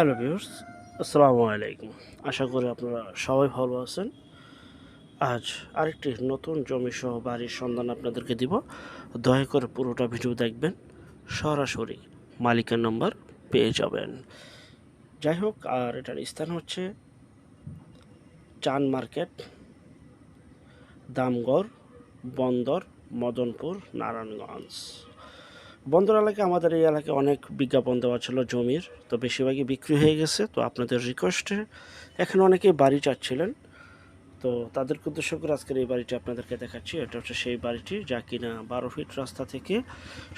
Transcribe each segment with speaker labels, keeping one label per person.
Speaker 1: Hello viewers আসসালামু আলাইকুম। আশা করি আপনারা সবাই ভালো আছেন। আজ আরেকটি নতুন জমি সহ বাড়ির সন্ধান আপনাদেরকে দিব। দয়া করে পুরোটা ভিডিও দেখবেন, সরাসরি মালিকের নম্বর পেয়ে যাবেন। যাই হোক, আর এটার স্থান হচ্ছে চান মার্কেট, দামগড়, বন্দর, মদনপুর, নারায়ণগঞ্জ। বন্দর এলাকায় আমাদের এই এলাকায় অনেক বিজ্ঞাপন দেওয়া ছিল জমির, তো বেশিরভাগই বিক্রি হয়ে গেছে। তো আপনাদের রিকোয়েস্টে এখানে অনেকেই বাড়ি চাচ্ছিলেন। তো তাদেরকে উদ্দেশ্য করে আজকের এই বাড়িটি আপনাদেরকে দেখাচ্ছি। এটা হচ্ছে সেই বাড়িটি যা কিনা বারো ফিট রাস্তা থেকে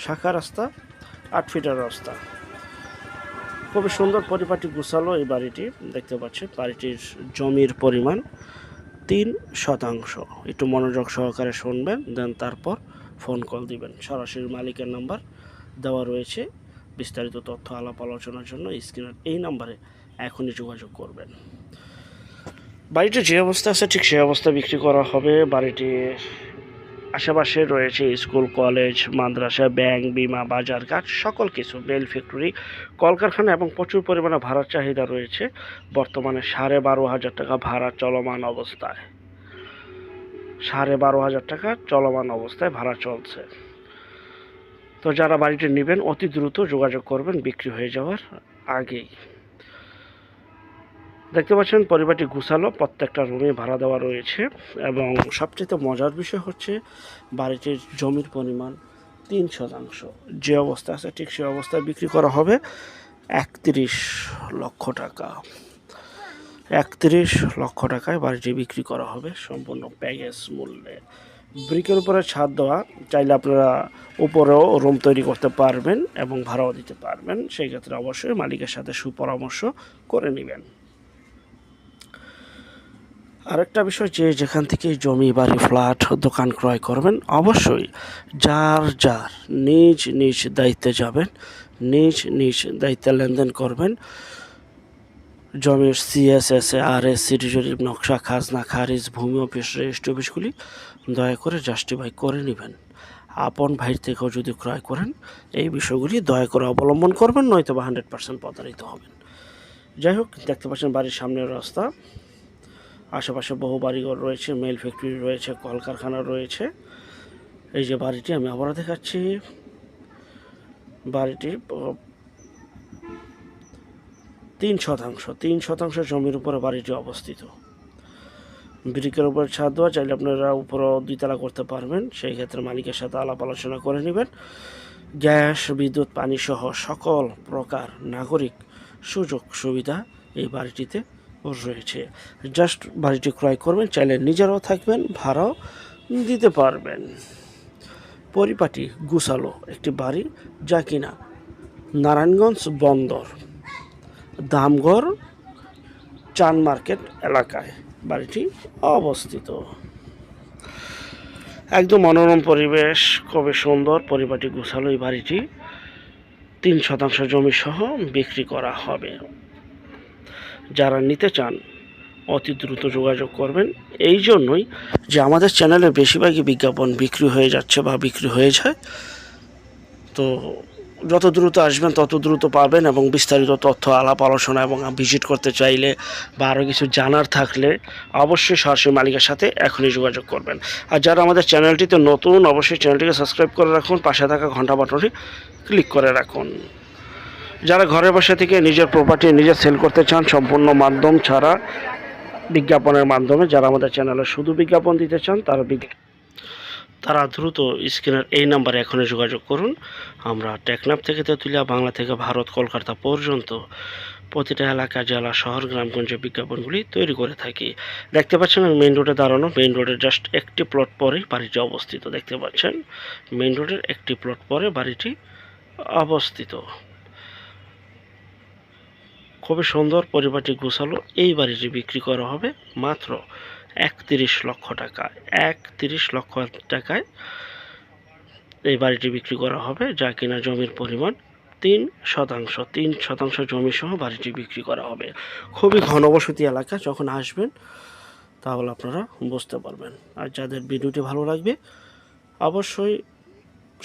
Speaker 1: শাখা রাস্তা, আট ফিটের রাস্তা। খুবই সুন্দর পরিপাটি গুছালো এই বাড়িটি, দেখতে পাচ্ছেন বাড়িটির জমির পরিমাণ তিন শতাংশ। একটু মনোযোগ সহকারে শুনবেন, দেন তারপর ফোন কল দিবেন। সরাসরি মালিকের নাম্বার দেওয়া রয়েছে। বিস্তারিত তথ্য আলাপ আলোচনার জন্য স্ক্রিনের এই নাম্বারে এখনই যোগাযোগ করবেন। বাড়িটি যে অবস্থা আছে, ঠিক সেই অবস্থা বিক্রি করা হবে। বাড়িটির আশেপাশে রয়েছে স্কুল, কলেজ, মাদ্রাসা, ব্যাংক, বিমা, বাজার কাজ, সকল কিছু। বেল ফ্যাক্টরি, কলকারখানা এবং প্রচুর পরিমাণে ভাড়ার চাহিদা রয়েছে। বর্তমানে সাড়ে বারো হাজার টাকা ভাড়া চলমান অবস্থায়। সাড়ে বারো হাজার টাকা চলমান অবস্থায় ভাড়া চলছে। তো যারা বাড়িটি নেবেন, অতি দ্রুত যোগাযোগ করবেন, বিক্রি হয়ে যাওয়ার আগেই। দেখতে পাচ্ছেন, পরিবারটি গুছালো, প্রত্যেকটা রুমে ভাড়া দেওয়া রয়েছে এবং সবচেয়ে মজার বিষয় হচ্ছে, বাড়িটির জমির পরিমাণ তিন শতাংশ। যে অবস্থা আছে, ঠিক সে অবস্থায় বিক্রি করা হবে একত্রিশ লক্ষ টাকা। একত্রিশ লক্ষ টাকায় বাড়িটি বিক্রি করা হবে সম্পূর্ণ প্যাকেজ মূল্যে। ব্রিকের উপরে ছাদ দেওয়া, চাইলে আপনারা উপরেও রুম তৈরি করতে পারবেন এবং ভাড়াও দিতে পারবেন। সেই ক্ষেত্রে অবশ্যই মালিকের সাথে সুপরামর্শ করে নেবেন। আরেকটা বিষয় যে যেখান থেকে জমি, বাড়ি, ফ্ল্যাট, দোকান ক্রয় করবেন, অবশ্যই যার যার নিজ নিজ দায়িত্বে যাবেন, নিজ নিজ দায়িত্বে লেনদেন করবেন। জমির সিএসএস আর এস সিটি জরিপ নকশা, খাজনা, খারিজ, ভূমি, অফিস, রেজিস্ট্রি, অফিসগুলি দয়া করে জাস্টিফাই করে নেবেন। আপন ভাইয়ের থেকেও যদি ক্রয় করেন, এই বিষয়গুলি দয়া করে অবলম্বন করবেন নয়তো বা হান্ড্রেড পার্সেন্ট প্রতারিত হবেন। যাই হোক, দেখতে পাচ্ছেন বাড়ির সামনের রাস্তা। আশেপাশে বহু বাড়িঘর রয়েছে মেল ফ্যাক্টরি রয়েছে, কলকারখানা রয়েছে। এই যে বাড়িটি, আমি আবারও দেখাচ্ছি। বাড়িটি তিন শতাংশ তিন শতাংশ জমির উপরে বাড়িটি অবস্থিত। ব্রিকের উপর ছাদ দেওয়া, চাইলে আপনারা উপরও দুইতলা করতে পারবেন। সেই ক্ষেত্রে মালিকের সাথে আলাপ আলোচনা করে নেবেন। গ্যাস, বিদ্যুৎ পানি সহ সকল প্রকার নাগরিক সুযোগ, সুবিধা এই বাড়িটিতে রয়েছে। জাস্ট বাড়িটি ক্রয় করবেন, চাইলে নিজেরাও থাকবেন, ভাড়াও দিতে পারবেন। পরিপাটি, গুছালো একটি বাড়ি, যা কিনা নারায়ণগঞ্জ বন্দর। দামগড় চান মার্কেট এলাকায় বাড়িটি অবস্থিত। একদম মনোরম পরিবেশ, খুবই সুন্দর, পরিপাটি গুছালো এই বাড়িটি। তিন শতাংশ জমি সহ বিক্রি করা হবে। যারা নিতে চান, অতি দ্রুত যোগাযোগ করবেন। এই জন্যই যে আমাদের চ্যানেলে বেশিরভাগই বিজ্ঞাপন বিক্রি হয়ে যাচ্ছে বা বিক্রি হয়ে যায় তো যত দ্রুত আসবেন, তত দ্রুত পাবেন এবং বিস্তারিত তথ্য, আলাপ, আলোচনা এবং ভিজিট করতে চাইলে বা আরও কিছু জানার থাকলে অবশ্যই সরাসরি মালিকের সাথে এখনই যোগাযোগ করবেন। আর যারা আমাদের চ্যানেলটিতে নতুন, অবশ্যই চ্যানেলটিকে সাবস্ক্রাইব করে রাখুন, পাশে থাকা ঘণ্টা বাটনটি ক্লিক করে রাখুন। যারা ঘরে বসে থেকে নিজের প্রপার্টি নিজে সেল করতে চান, সম্পূর্ণ মাধ্যম ছাড়া বিজ্ঞাপনের মাধ্যমে, যারা আমাদের চ্যানেলে শুধু বিজ্ঞাপন দিতে চান, তারা বিজ্ঞ- তারা দ্রুত স্ক্রিনের এই নাম্বারে এখনই যোগাযোগ করুন। আমরা টেকনাফ থেকে তেঁতুলিয়া, বাংলা থেকে ভারত, কলকাতা পর্যন্ত প্রতিটা এলাকা, জেলা, শহর, গ্রামগঞ্জে বিজ্ঞাপনগুলি তৈরি করে থাকি। দেখতে পাচ্ছেন, আমি মেইন রোডে দাঁড়ানো। মেইন রোডের জাস্ট একটি প্লট পরেই বাড়িটি অবস্থিত। দেখতে পাচ্ছেন, মেইন রোডের একটি প্লট পরে বাড়িটি অবস্থিত। খুবই সুন্দর পরিবারটি গোছালো। এই বাড়িটি বিক্রি করা হবে মাত্র একত্রিশ লক্ষ টাকায় একত্রিশ লক্ষ টাকায় এই বাড়িটি বিক্রি করা হবে, যা কিনা জমির পরিমাণ তিন শতাংশ তিন শতাংশ জমি সহ বাড়িটি বিক্রি করা হবে। খুবই ঘনবসতি এলাকা, যখন আসবেন তাহলে আপনারা বুঝতে পারবেন। আর যাদের ভিডিওটি ভালো লাগবে, অবশ্যই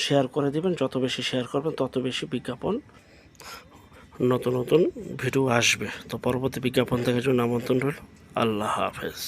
Speaker 1: শেয়ার করে দেবেন। যত বেশি শেয়ার করবেন, তত বেশি বিজ্ঞাপন, নতুন নতুন ভিডিও আসবে। তো পরবর্তী বিজ্ঞাপন দেখার জন্য আমন্ত্রণ রইল। আল্লাহ হাফেজ।